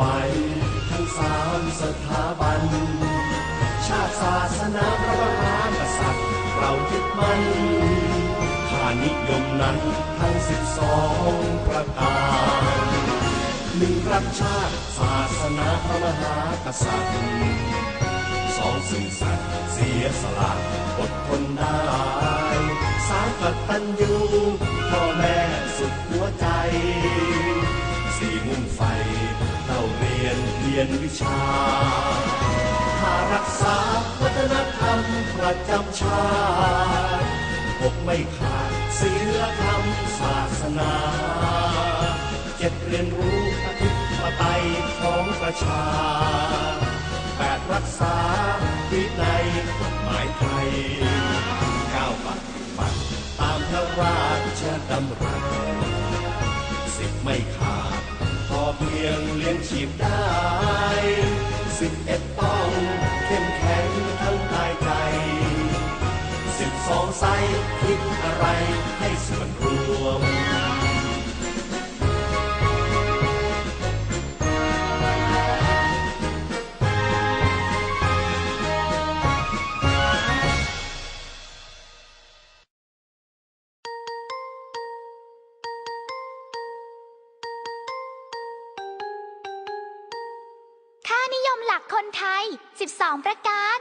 สามสถาบัน ชาติศาสนาพระมหากษัตริย์เรายึดมั่นค่านิยมนั้นทั้งสิบสองประการหนึ่งรักชาติศาสนาพระมหากษัตริย์สองสื่อสัตย์เสียสละอดทนได้สามกตัญญูพ่อแม่ รียนเรียนวิชาหารักษาวัฒนธรรมประจำชาติหกไม่ขาดศีลธรรมศาสนาเจ็ดเรียนรู้อธิปไตยของประชาแปดรักษาวินัยกฎหมายไทยเก้าปฏิบัติตามพระราชดำรัส ยงเลี้ยงชีพได้สิบเอ็ดต้องเข้มแข็งทั้งกายใจสิบสองใสคิดอะไรให้ส่วนรวม หลักคนไทย 12 ประการ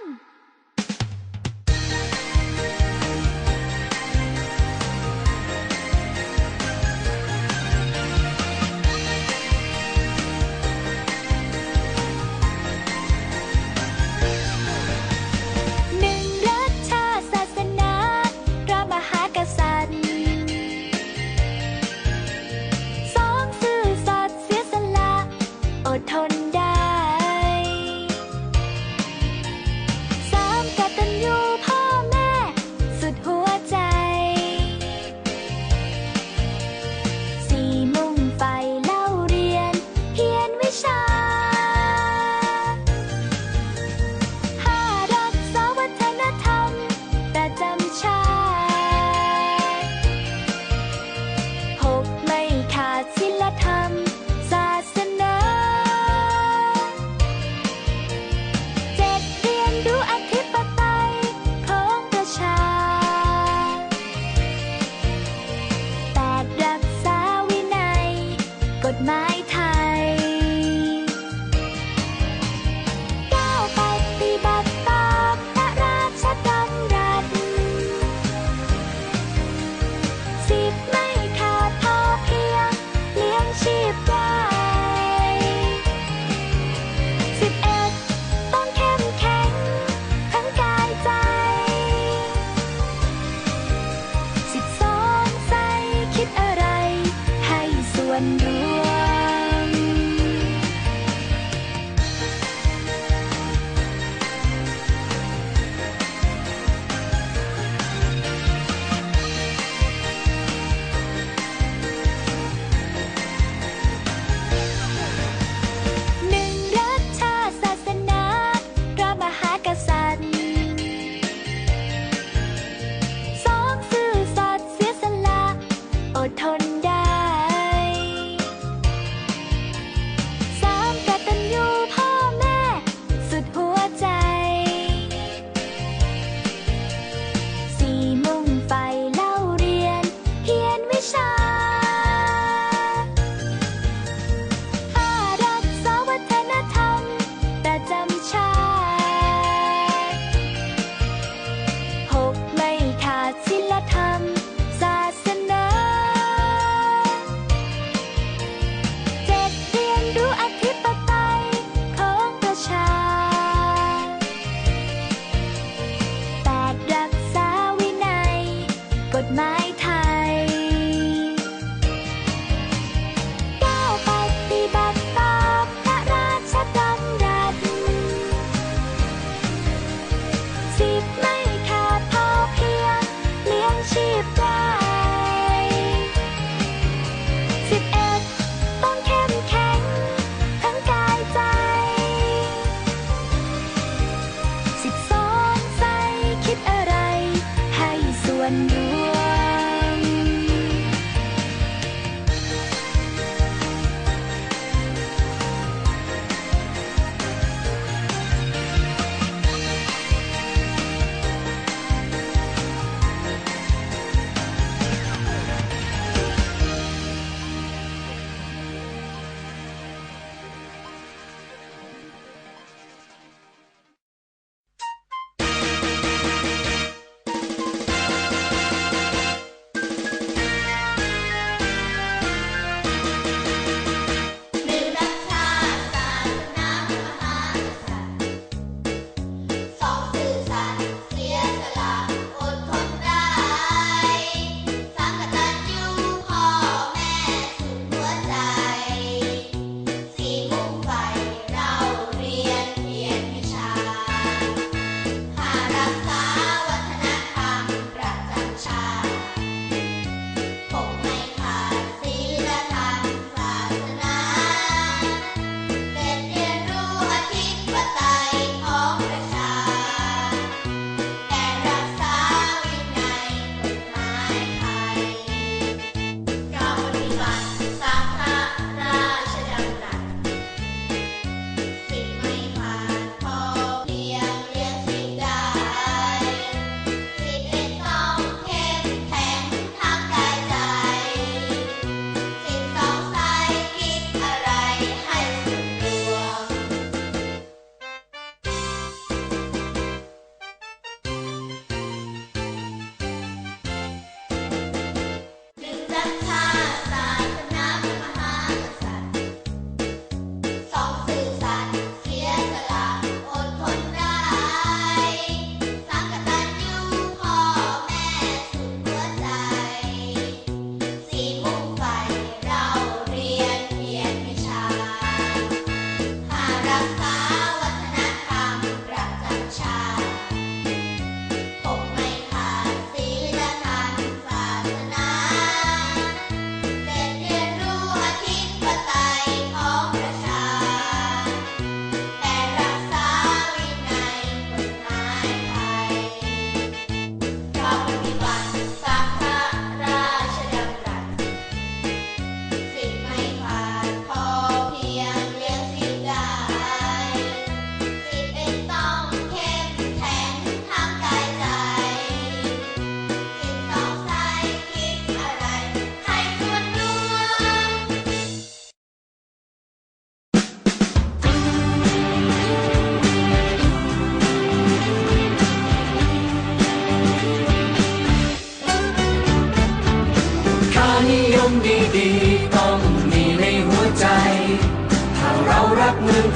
time.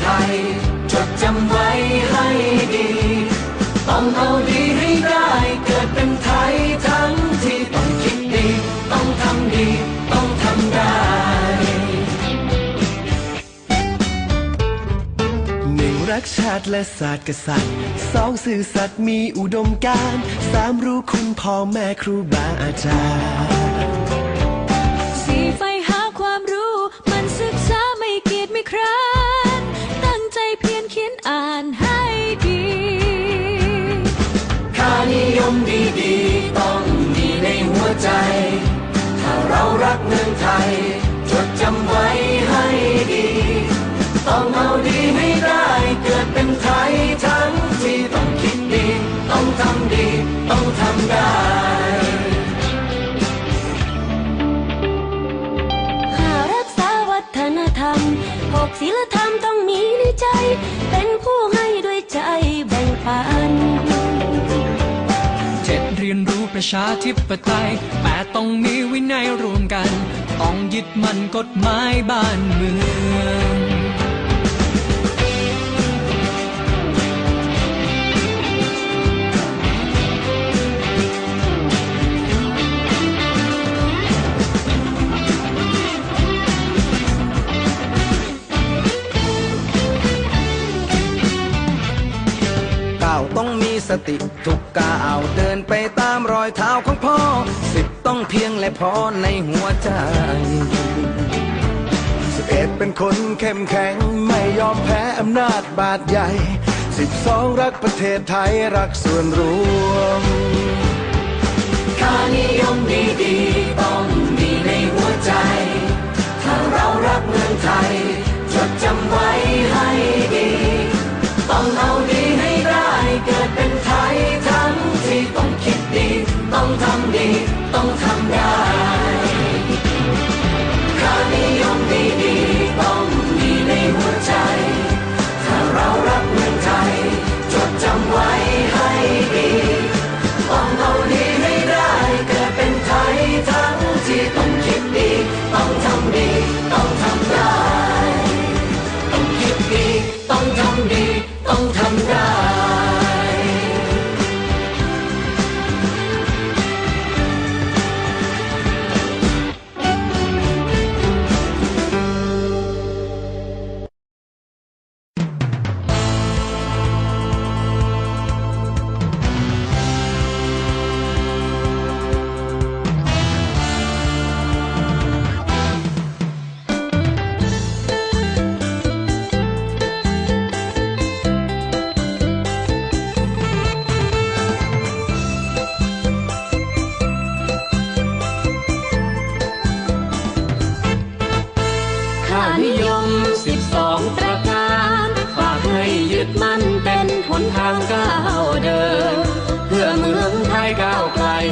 ไทย จดจำไว้ให้ดี ต้องเอาดีให้ได้เกิดเป็นไทยทั้งที่ต้องคิดดี ต้องทำดี ต้องทำได้ หนึ่งรักชาติและศาสตร์กษัตริย์สองสื่อสัตย์มีอุดมการณ์สามรู้คุณพ่อแม่ครูบาอาจารย์ ใจ ถ้าเรารักเมืองไทย จดจำไว้ให้ดี ต้องเอาดี ประชาธิปไตยแปดต้องมีวินัยรวมกัน ต้องยึดมั่นกฎหมายบ้านเมืองก้าวต้องมีสติทุกก้าวเดินไป อยเท้าของพ่อ สิบต้องเพียงและพอในหัวใจสิบเอ็ดเป็นคนเข้มแข็งไม่ยอมแพ้อำนาจบาดใหญ่สิบสองรักประเทศไทยรักส่วนรวมค่านิยมดีๆต้องมีในหัวใจ ถ้าเรารักเมืองไทย จดจำไว้ให้ดี ต้องเอา ทำดี ต้องทำได้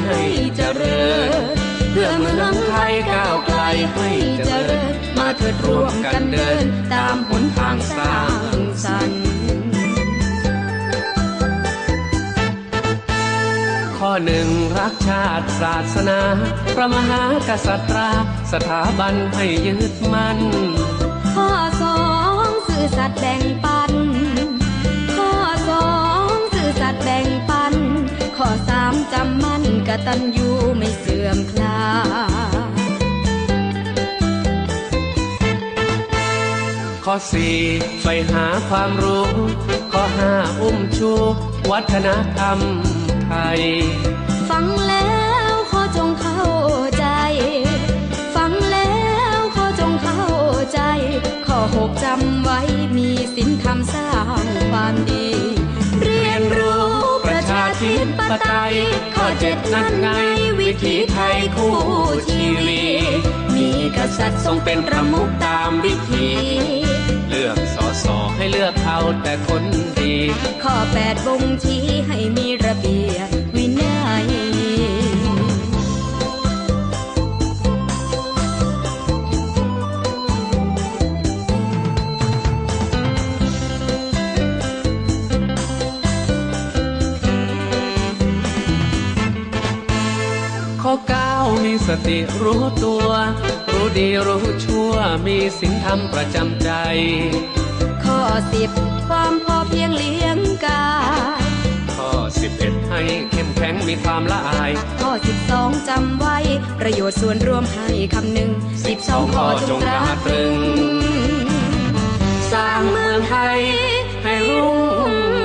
ให้เจริญ เพื่อเมืองไทยก้าวไกลให้เจริญ มาเถิดร่วมกันเดิน ตามหนทางสร้างสรรค์ข้อหนึ่งรักชาติศาสนา พระมหากษัตริย์สถาบันให้ยึดมั่นข้อสองสื่อสัตย์แบ่งปัน จำมั่นกตัญญูไม่เสื่อมคลาข้อสี่ใฝ่หาความรู้ ข้อห้าอุ้มชูวัฒนธรรมไทย ฟังแล้วขอจงเข้าใจ ฟังแล้วขอจงเข้าใจ ข้อหกจำไว้มีศีลธรรมสร้างความดี ปไตยข้อเจ็ดนั่นไง วิถีไทยคู่ชีวีมีกษัตริย์ทรงเป็นประมุขตามวิธีเลือกสอสอให้เลือกเอาแต่คนดี ข้อแปดบ่งชี้ให้มีระเบียบ ข้อเก้ามีสติรู้ตัว รู้ดีรู้ชั่วมีศีลธรรมประจำใจ ข้อสิบความพอเพียงเลี้ยงกายข้อสิบเอ็ดให้เข้มแข็งมีความละอาย ข้อสิบสองจำไว้ ประโยชน์ส่วนรวมให้คำหนึ่งสิบสองข้อจงตราตรึง สร้างเมืองไทยให้รุ่ง